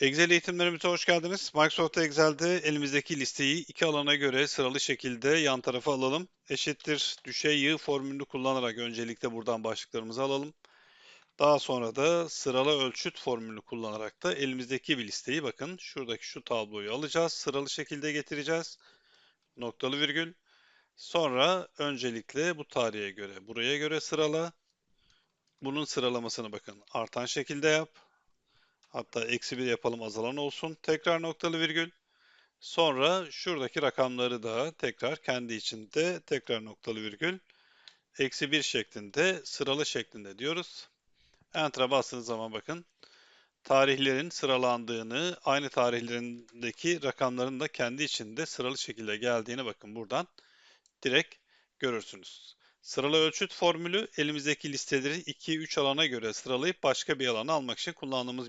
Excel eğitimlerimize hoş geldiniz. Microsoft Excel'de elimizdeki listeyi iki alana göre sıralı şekilde yan tarafa alalım. Eşittir düşey yığ formülünü kullanarak öncelikle buradan başlıklarımızı alalım. Daha sonra da sıralı ölçüt formülünü kullanarak da elimizdeki bir listeyi bakın şuradaki şu tabloyu alacağız. Sıralı şekilde getireceğiz. Noktalı virgül. Sonra öncelikle bu tarihe göre, buraya göre sırala. Bunun sıralamasını bakın artan şekilde yap. Hatta eksi 1 yapalım azalan olsun. Tekrar noktalı virgül. Sonra şuradaki rakamları da tekrar kendi içinde tekrar noktalı virgül. Eksi 1 şeklinde sıralı şeklinde diyoruz. Enter'a bastığınız zaman bakın tarihlerin sıralandığını, aynı tarihlerindeki rakamların da kendi içinde sıralı şekilde geldiğini bakın buradan direkt görürsünüz. Sıralı ölçüt formülü elimizdeki listeleri 2-3 alana göre sıralayıp başka bir alana almak için kullandığımız bir